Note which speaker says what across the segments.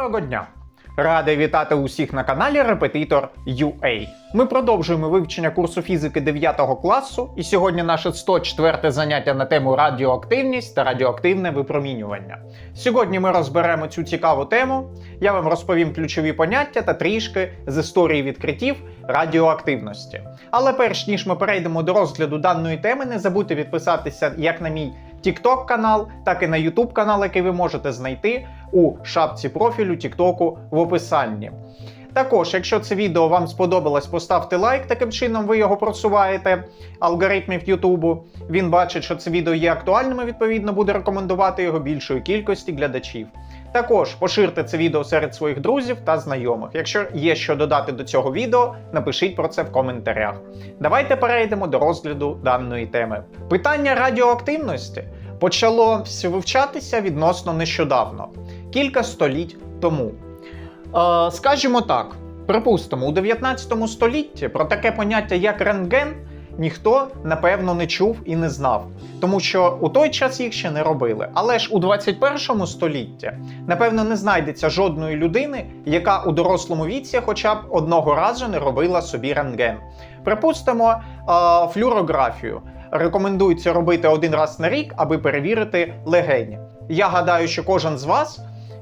Speaker 1: Доброго дня! Радий вітати усіх на каналі Репетитор UA. Ми продовжуємо вивчення курсу фізики 9 класу, і сьогодні наше 104 заняття на тему радіоактивність та радіоактивне випромінювання. Сьогодні ми розберемо цю цікаву тему. Я вам розповім ключові поняття та трішки з історії відкриттів радіоактивності. Але перш ніж ми перейдемо до розгляду даної теми, не забудьте підписатися як на мій TikTok канал, так і на YouTube канал, який ви можете знайти у шапці профілю TikTok в описанні. Також, якщо це відео вам сподобалось, поставте лайк, таким чином ви його просуваєте алгоритмів Ютубу. Він бачить, що це відео є актуальним, і відповідно буде рекомендувати його більшої кількості глядачів. Також поширте це відео серед своїх друзів та знайомих. Якщо є що додати до цього відео, напишіть про це в коментарях. Давайте перейдемо до розгляду даної теми. Питання радіоактивності почало вивчатися відносно нещодавно, кілька століть тому. Е, скажімо так, припустимо, у 19 столітті про таке поняття як рентген ніхто напевно не чув і не знав, тому що у той час їх ще не робили. Але ж у 21 столітті, напевно, не знайдеться жодної людини, яка у дорослому віці хоча б одного разу не робила собі рентген. Припустимо, е, флюорографію. Рекомендується робити один раз на рік, аби перевірити легені. Я гадаю, що кожен з вас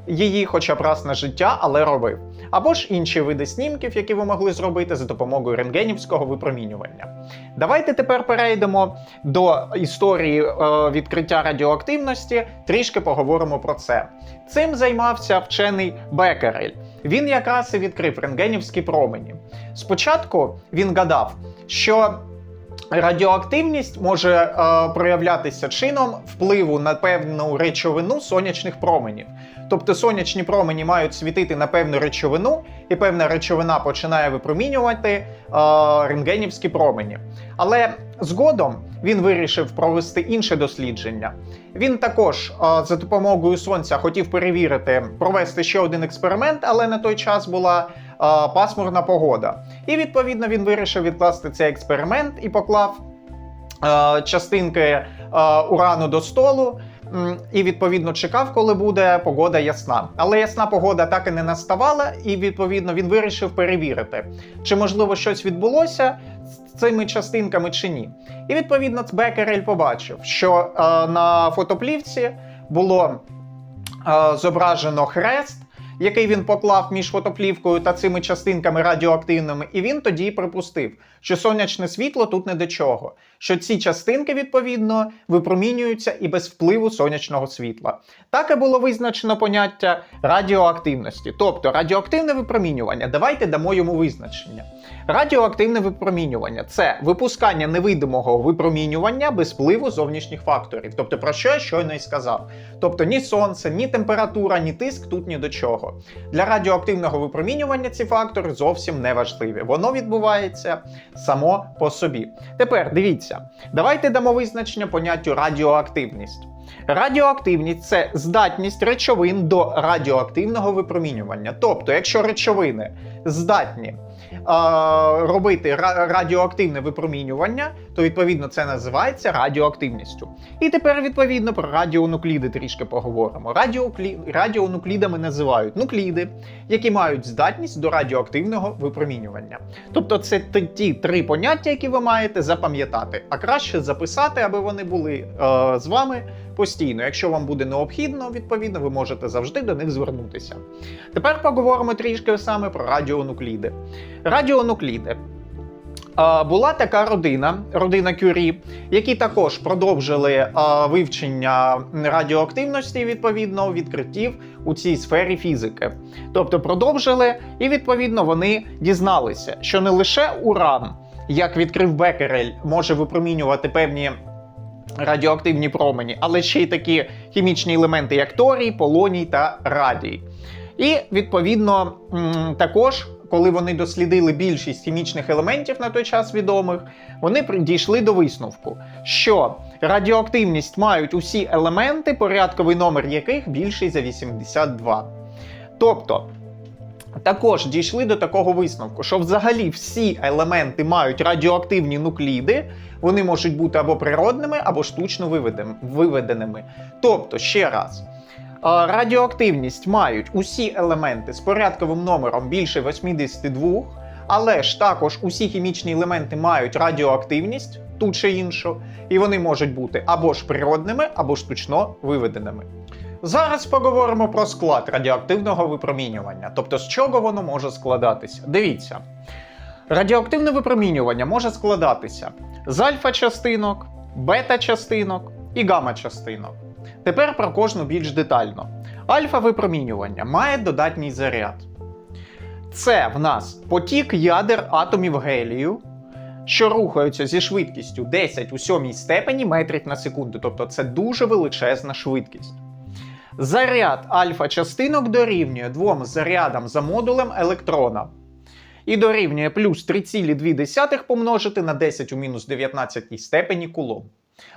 Speaker 1: її хоча б раз на життя, але робив. Або ж інші види снімків, які ви могли зробити за допомогою рентгенівського випромінювання. Давайте тепер перейдемо до історії е, відкриття радіоактивності, трішки поговоримо про це. Цим займався вчений Бекерель. Він якраз і відкрив рентгенівські промені. Спочатку він гадав, що Радіоактивність може е, проявлятися чином впливу на певну речовину сонячних променів. Тобто сонячні промені мають світити на певну речовину, і певна речовина починає випромінювати е, рентгенівські промені. Але згодом він вирішив провести інше дослідження. Він також е, за допомогою сонця хотів перевірити, провести ще один експеримент, але на той час була е, пасмурна погода. І відповідно він вирішив відкласти цей експеримент і поклав е, частинки е, урану до столу. І відповідно чекав, коли буде погода ясна. Але ясна погода так і не наставала, і відповідно він вирішив перевірити, чи можливо щось відбулося з цими частинками чи ні. І відповідно Бекерель побачив, що е, на фотоплівці було е, зображено хрест, який він поклав між фотоплівкою та цими частинками радіоактивними, і він тоді припустив, що сонячне світло тут не до чого, що ці частинки, відповідно, випромінюються і без впливу сонячного світла. Так і було визначено поняття радіоактивності, тобто радіоактивне випромінювання. Давайте дамо йому визначення. Радіоактивне випромінювання це випускання невидимого випромінювання без впливу зовнішніх факторів. Тобто, про що я щойно і сказав. Тобто ні сонце, ні температура, ні тиск тут ні до чого. Для радіоактивного випромінювання ці фактори зовсім не важливі. Воно відбувається само по собі. Тепер дивіться, давайте дамо визначення поняттю радіоактивність. Радіоактивність це здатність речовин до радіоактивного випромінювання. Тобто, якщо речовини здатні е, робити радіоактивне випромінювання, то відповідно це називається радіоактивністю. І тепер відповідно про радіонукліди трішки поговоримо. Радіоклі... Радіонуклідами називають нукліди, які мають здатність до радіоактивного випромінювання. Тобто, це ті три поняття, які ви маєте запам'ятати, а краще записати, аби вони були е, з вами постійно. Якщо вам буде необхідно, відповідно, ви можете завжди до них звернутися. Тепер поговоримо трішки саме про радіонукліди. Радіонукліди. Була така родина, родина Кюрі, які також продовжили вивчення радіоактивності відповідно відкриттів у цій сфері фізики. Тобто продовжили, і відповідно вони дізналися, що не лише уран, як відкрив Бекерель, може випромінювати певні радіоактивні промені, але ще й такі хімічні елементи, як торій, полоній та радій. І відповідно також, коли вони дослідили більшість хімічних елементів на той час відомих, вони дійшли до висновку, що радіоактивність мають усі елементи, порядковий номер яких більший за 82. Тобто. Також дійшли до такого висновку, що взагалі всі елементи мають радіоактивні нукліди, вони можуть бути або природними, або штучно виведеними. Тобто, ще раз, Радіоактивність мають усі елементи з порядковим номером більше 82, але ж також усі хімічні елементи мають радіоактивність, ту чи іншу, і вони можуть бути або ж природними, або штучно виведеними. Зараз поговоримо про склад радіоактивного випромінювання, тобто з чого воно може складатися. Дивіться, радіоактивне випромінювання може складатися з альфа-частинок, бета-частинок і гамма-частинок. Тепер про кожну більш детально. Альфа-випромінювання має додатній заряд. Це в нас потік ядер атомів гелію, що рухаються зі швидкістю 10 у сьомій степені метрів на секунду. Тобто це дуже величезна швидкість. Заряд альфа-частинок дорівнює двом зарядам за модулем електрона. І дорівнює плюс 3,2 помножити на 10 у мінус 19 степені кулон.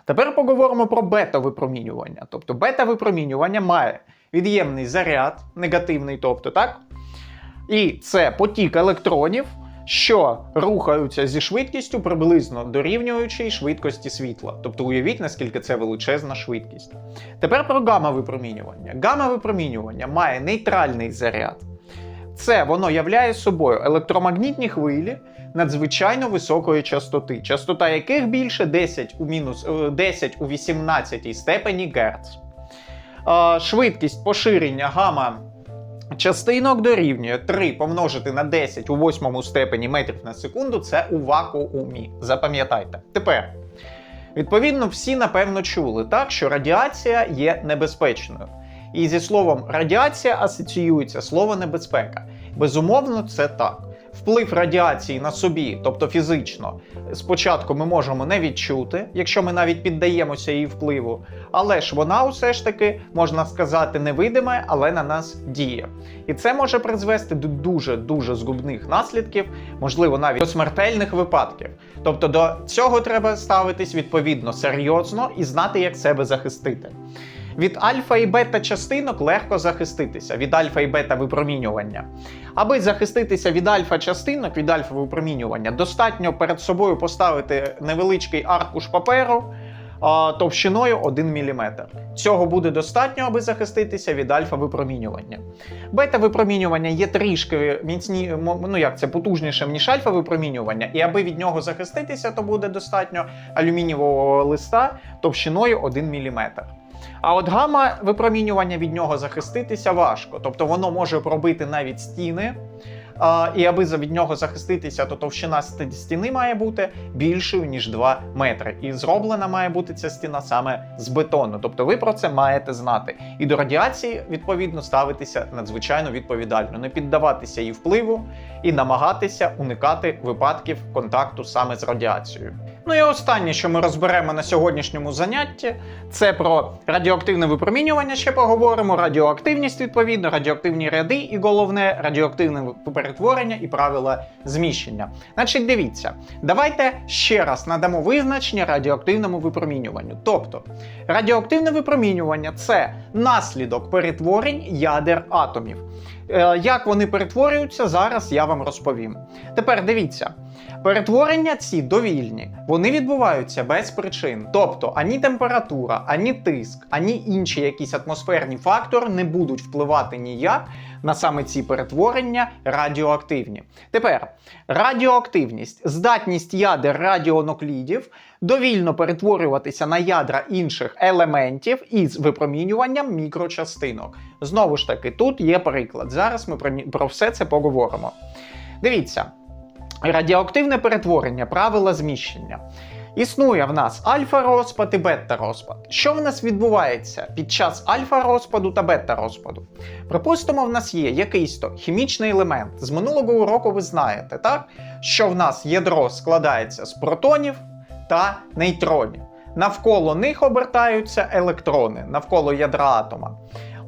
Speaker 1: Тепер поговоримо про бета-випромінювання. Тобто бета-випромінювання має від'ємний заряд, негативний, тобто, так? І це потік електронів, що рухаються зі швидкістю приблизно дорівнюючій швидкості світла. Тобто уявіть, наскільки це величезна швидкість. Тепер про гамма-випромінювання. Гамма-випромінювання має нейтральний заряд. Це воно являє собою електромагнітні хвилі надзвичайно високої частоти, частота яких більше 10 у мінус е, 10 у 18 степені Герц. Е, Швидкість поширення гамма частинок дорівнює 3 помножити на 10 у 8 степені метрів на секунду. Це у вакуумі. Запам'ятайте. Тепер. Відповідно, всі напевно чули так, що радіація є небезпечною. І зі словом радіація асоціюється слово небезпека. Безумовно, це так. Вплив радіації на собі, тобто фізично, спочатку ми можемо не відчути, якщо ми навіть піддаємося її впливу, але ж вона усе ж таки, можна сказати, невидиме, але на нас діє. І це може призвести до дуже-дуже згубних наслідків, можливо, навіть до смертельних випадків. Тобто до цього треба ставитись відповідно серйозно і знати, як себе захистити. Від альфа і бета частинок легко захиститися від альфа і бета випромінювання. Аби захиститися від альфа частинок, від альфа випромінювання, достатньо перед собою поставити невеличкий аркуш паперу товщиною 1 мм. Цього буде достатньо, аби захиститися від альфа випромінювання. Бета випромінювання є трішки міцні, ну як це потужнішим, ніж альфа випромінювання, і аби від нього захиститися, то буде достатньо алюмінієвого листа товщиною 1 мм. А от гамма випромінювання від нього захиститися важко, тобто воно може пробити навіть стіни. А, і аби від нього захиститися, то товщина стіни має бути більшою ніж 2 метри. І зроблена має бути ця стіна саме з бетону. Тобто ви про це маєте знати. І до радіації відповідно ставитися надзвичайно відповідально, не піддаватися її впливу і намагатися уникати випадків контакту саме з радіацією. Ну і останнє, що ми розберемо на сьогоднішньому занятті, це про радіоактивне випромінювання. Ще поговоримо. Радіоактивність відповідно, радіоактивні ряди, і головне радіоактивне перетворення і правила зміщення. Значить, дивіться, давайте ще раз надамо визначення радіоактивному випромінюванню. Тобто, радіоактивне випромінювання це наслідок перетворень ядер атомів. Е, Як вони перетворюються, зараз я вам розповім. Тепер дивіться. Перетворення ці довільні, вони відбуваються без причин. Тобто ані температура, ані тиск, ані інші якісь атмосферні фактори не будуть впливати ніяк на саме ці перетворення радіоактивні. Тепер радіоактивність, здатність ядер радіонуклідів довільно перетворюватися на ядра інших елементів із випромінюванням мікрочастинок. Знову ж таки, тут є приклад. Зараз ми про, про все це поговоримо. Дивіться. Радіоактивне перетворення, правила зміщення. Існує в нас альфа-розпад і бета-розпад. Що в нас відбувається під час альфа-розпаду та бета-розпаду? Припустимо, в нас є якийсь то хімічний елемент. З минулого уроку ви знаєте, так? що в нас ядро складається з протонів та нейтронів. Навколо них обертаються електрони, навколо ядра атома.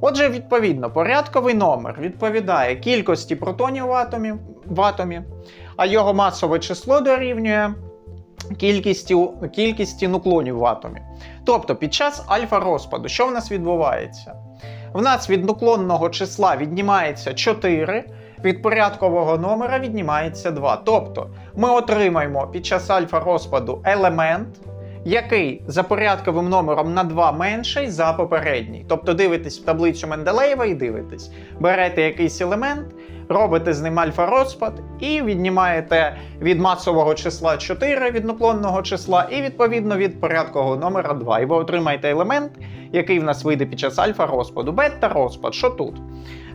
Speaker 1: Отже, відповідно, порядковий номер відповідає кількості протонів в атомі, в атомі, а його масове число дорівнює кількістю, кількісті нуклонів в атомі. Тобто під час альфа-розпаду, що в нас відбувається? В нас від нуклонного числа віднімається 4, від порядкового номера віднімається 2. Тобто ми отримаємо під час альфа-розпаду елемент, який за порядковим номером на 2 менший за попередній. Тобто дивитесь в таблицю Менделеєва і дивитесь. Берете якийсь елемент, робите з ним альфа-розпад і віднімаєте від масового числа 4 від наклонного числа, і відповідно від порядкового номера 2. І ви отримаєте елемент, який в нас вийде під час альфа-розпаду. Бета-розпад. Що тут?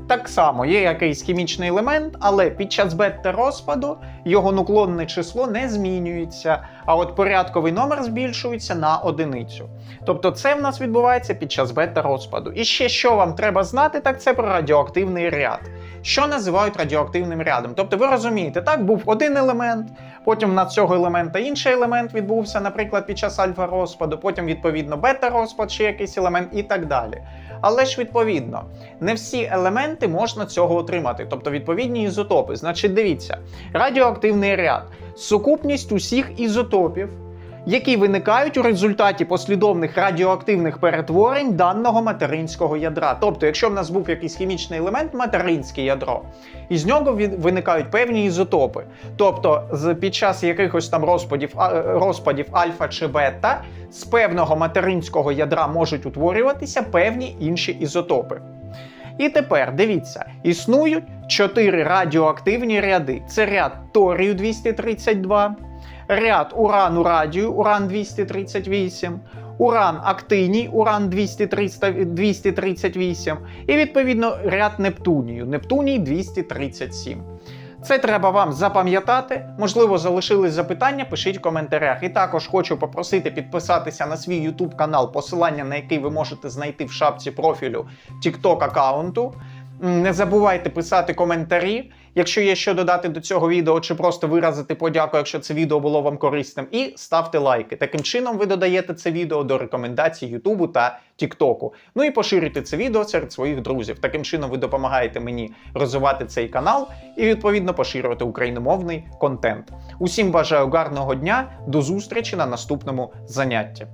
Speaker 1: Так само є якийсь хімічний елемент, але під час бета-розпаду його наклонне число не змінюється, а от порядковий номер збільшується на одиницю. Тобто це в нас відбувається під час бета-розпаду. І ще що вам треба знати, так це про радіоактивний ряд. Що називають радіоактивним рядом? Тобто ви розумієте, так був один елемент, потім на цього елемента інший елемент відбувся, наприклад, під час альфа-розпаду, потім, відповідно, бета-розпад, чи якийсь елемент і так далі. Але ж відповідно, не всі елементи можна цього отримати, тобто відповідні ізотопи. Значить, дивіться, радіоактивний ряд сукупність усіх ізотопів, які виникають у результаті послідовних радіоактивних перетворень даного материнського ядра. Тобто, якщо в нас був якийсь хімічний елемент, материнське ядро, із нього виникають певні ізотопи. Тобто, під час якихось там розпадів, розпадів альфа чи бета, з певного материнського ядра можуть утворюватися певні інші ізотопи. І тепер дивіться, існують чотири радіоактивні ряди: це ряд торію 232, ряд урану радію, уран 238, уран актиній, уран 238, і відповідно ряд Нептунію, Нептуній 237. Це треба вам запам'ятати. Можливо, залишились запитання, пишіть в коментарях. І також хочу попросити підписатися на свій YouTube канал, посилання на який ви можете знайти в шапці профілю TikTok аккаунту. Не забувайте писати коментарі, якщо є що додати до цього відео, чи просто виразити подяку, якщо це відео було вам корисним. І ставте лайки. Таким чином ви додаєте це відео до рекомендацій Ютубу та Тіктоку. Ну і поширюйте це відео серед своїх друзів. Таким чином ви допомагаєте мені розвивати цей канал і відповідно поширювати україномовний контент. Усім бажаю гарного дня, до зустрічі на наступному занятті.